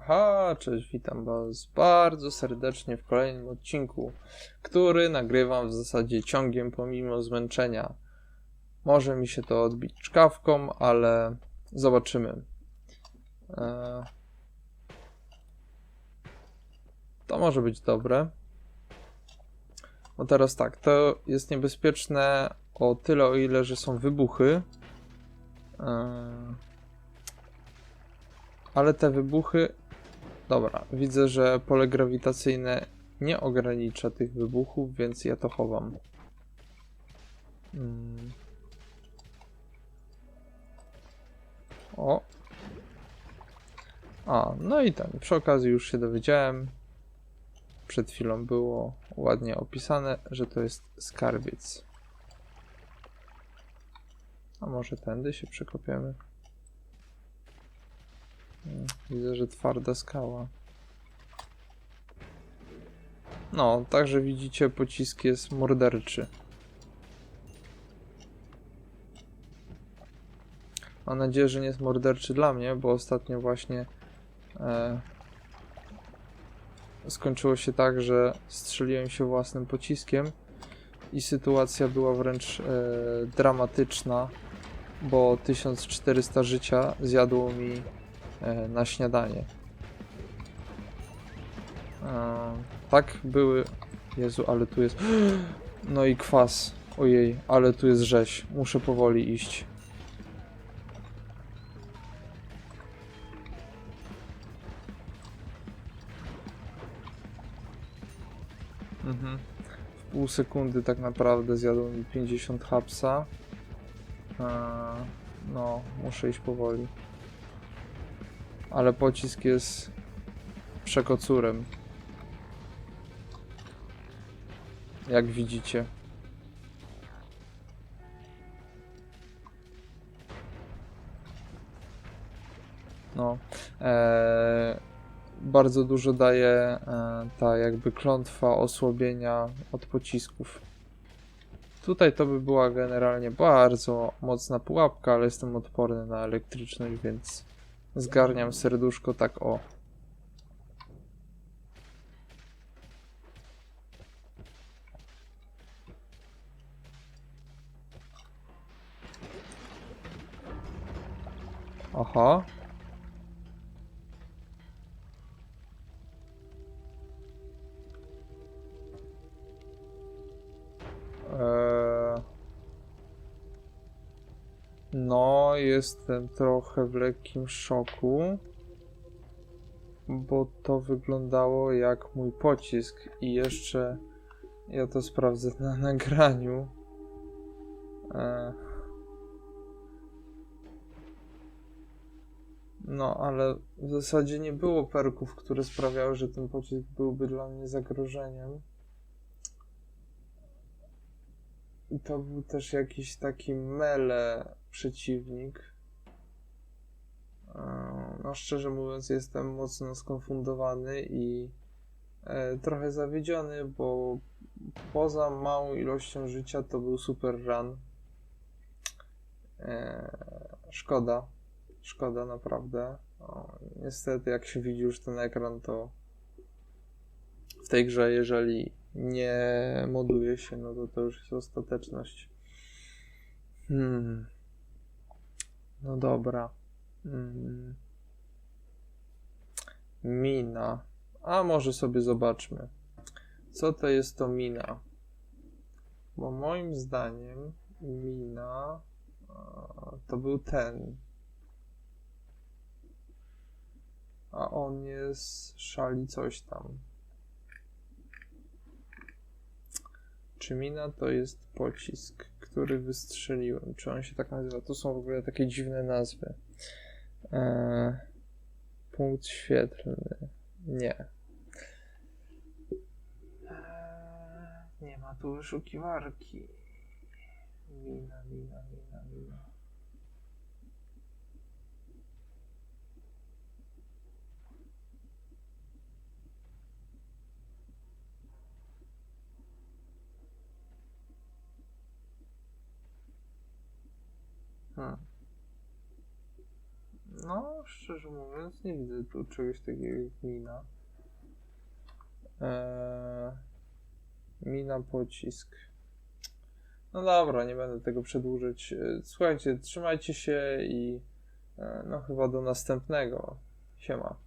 Aha, cześć, witam Was bardzo serdecznie w kolejnym odcinku, który nagrywam w zasadzie ciągiem pomimo zmęczenia. Może mi się to odbić czkawką, ale zobaczymy. Eee, To może być dobre. Bo teraz tak, to jest niebezpieczne o tyle, o ile, że są wybuchy. Eee, Ale te wybuchy Dobra, widzę, że pole grawitacyjne nie ogranicza tych wybuchów, więc ja to chowam. Mm. O. A, no i ten, przy okazji już się dowiedziałem. Przed chwilą było ładnie opisane, że to jest skarbiec. A może tędy się przekopiemy? Widzę, że twarda skała. No, także widzicie, pocisk jest morderczy. Mam nadzieję, że nie jest morderczy dla mnie, bo ostatnio właśnie e, skończyło się tak, że strzeliłem się własnym pociskiem i sytuacja była wręcz e, dramatyczna, bo 1400 życia zjadło mi na śniadanie. E, tak były. Jezu, ale tu jest. No i kwas. Ojej, ale tu jest rzeź. Muszę powoli iść. Mhm. W pół sekundy tak naprawdę zjadło mi 50 hapsa. E, no, muszę iść powoli ale pocisk jest przekocurem. Jak widzicie. No. E, bardzo dużo daje e, ta jakby klątwa osłabienia od pocisków. Tutaj to by była generalnie bardzo mocna pułapka, ale jestem odporny na elektryczność, więc Zgarniam serduszko tak o. Aha. Jestem trochę w lekkim szoku, bo to wyglądało jak mój pocisk i jeszcze ja to sprawdzę na nagraniu. No, ale w zasadzie nie było perków, które sprawiały, że ten pocisk byłby dla mnie zagrożeniem. I to był też jakiś taki mele przeciwnik. E, No, szczerze mówiąc, jestem mocno skonfundowany i e, trochę zawiedziony, bo poza małą ilością życia to był super run. E, szkoda. Szkoda naprawdę. O, niestety, jak się widzi już ten ekran, to w tej grze, jeżeli nie moduje się, no to to już jest ostateczność. Hmm. No dobra. Hmm. Mina. A może sobie zobaczmy. Co to jest to mina? Bo moim zdaniem mina to był ten. A on jest szali coś tam. Czy mina to jest pocisk, który wystrzeliłem? Czy on się tak nazywa? To są w ogóle takie dziwne nazwy. Eee, punkt świetlny. Nie. Eee, nie ma tu wyszukiwarki. Mina, mina, mina, mina. No, szczerze mówiąc, nie widzę tu czegoś takiego jak mina. Eee, mina pocisk. No dobra, nie będę tego przedłużyć. E, Słuchajcie, trzymajcie się i e, no chyba do następnego. Siema.